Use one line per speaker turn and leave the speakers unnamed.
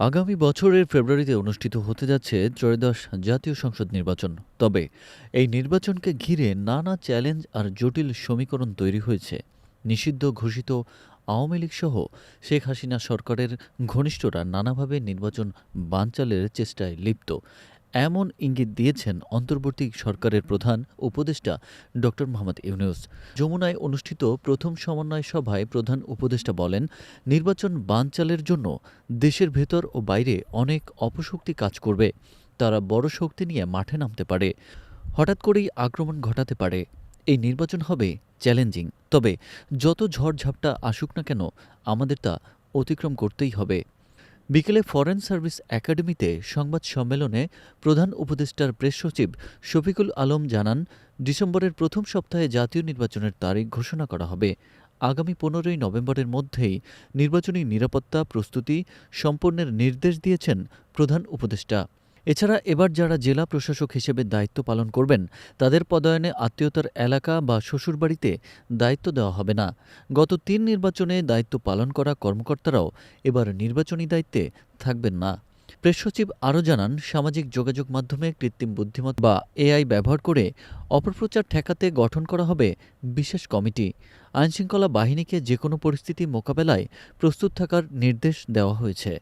আগামী বছরের ফেব্রুয়ারিতে অনুষ্ঠিত হতে যাচ্ছে ত্রয়োদশ জাতীয় সংসদ নির্বাচন। তবে এই নির্বাচনকে ঘিরে নানা চ্যালেঞ্জ আর জটিল সমীকরণ তৈরি হয়েছে। নিষিদ্ধ ঘোষিত আওয়ামী লীগ সহ শেখ হাসিনা সরকারের ঘনিষ্ঠরা নানাভাবে নির্বাচন বানচালের চেষ্টায় লিপ্ত। এমন ইঙ্গিত দিয়েছেন অন্তর্বর্তী সরকারের প্রধান উপদেষ্টা ড মোহাম্মদ ইউনুস। যমুনায় অনুষ্ঠিত প্রথম সমন্বয় সভায় প্রধান উপদেষ্টা বলেন, নির্বাচন বানচালের জন্য দেশের ভেতর ও বাইরে অনেক অপশক্তি কাজ করবে। তারা বড় শক্তি নিয়ে মাঠে নামতে পারে। হঠাৎ করেই আক্রমণ ঘটাতে পারে। এই নির্বাচন হবে চ্যালেঞ্জিং। তবে যত ঝড়ঝাপটা আসুক না কেন, আমাদের তা অতিক্রম করতেই হবে। বিকেলে ফরেন সার্ভিস একাডেমিতে সংবাদ সম্মেলনে প্রধান উপদেষ্টার প্রেস সচিব শফিকুল আলম জানান, ডিসেম্বরের প্রথম সপ্তাহে জাতীয় নির্বাচনের তারিখ ঘোষণা করা হবে। আগামী পনেরোই নভেম্বরের মধ্যেই নির্বাচনী নিরাপত্তা প্রস্তুতি সম্পন্নের নির্দেশ দিয়েছেন প্রধান উপদেষ্টা। এছাড়া এবার যারা জেলা প্রশাসক হিসেবে দায়িত্ব পালন করবেন, তাদের পদায়নে আত্মীয়তার এলাকা বা শ্বশুরবাড়িতে দায়িত্ব দেওয়া হবে না। গত তিন নির্বাচনে দায়িত্ব পালন করা কর্মকর্তারাও এবার নির্বাচনী দায়িত্বে থাকবেন না। প্রেস সচিব আরও জানান, সামাজিক যোগাযোগ মাধ্যমে কৃত্রিম বুদ্ধিমত্তা বা এআই ব্যবহার করে অপপ্রচার ঠেকাতে গঠন করা হবে বিশেষ কমিটি। আইনশৃঙ্খলা বাহিনীকে যে কোনো পরিস্থিতি মোকাবেলায় প্রস্তুত থাকার নির্দেশ দেওয়া হয়েছে।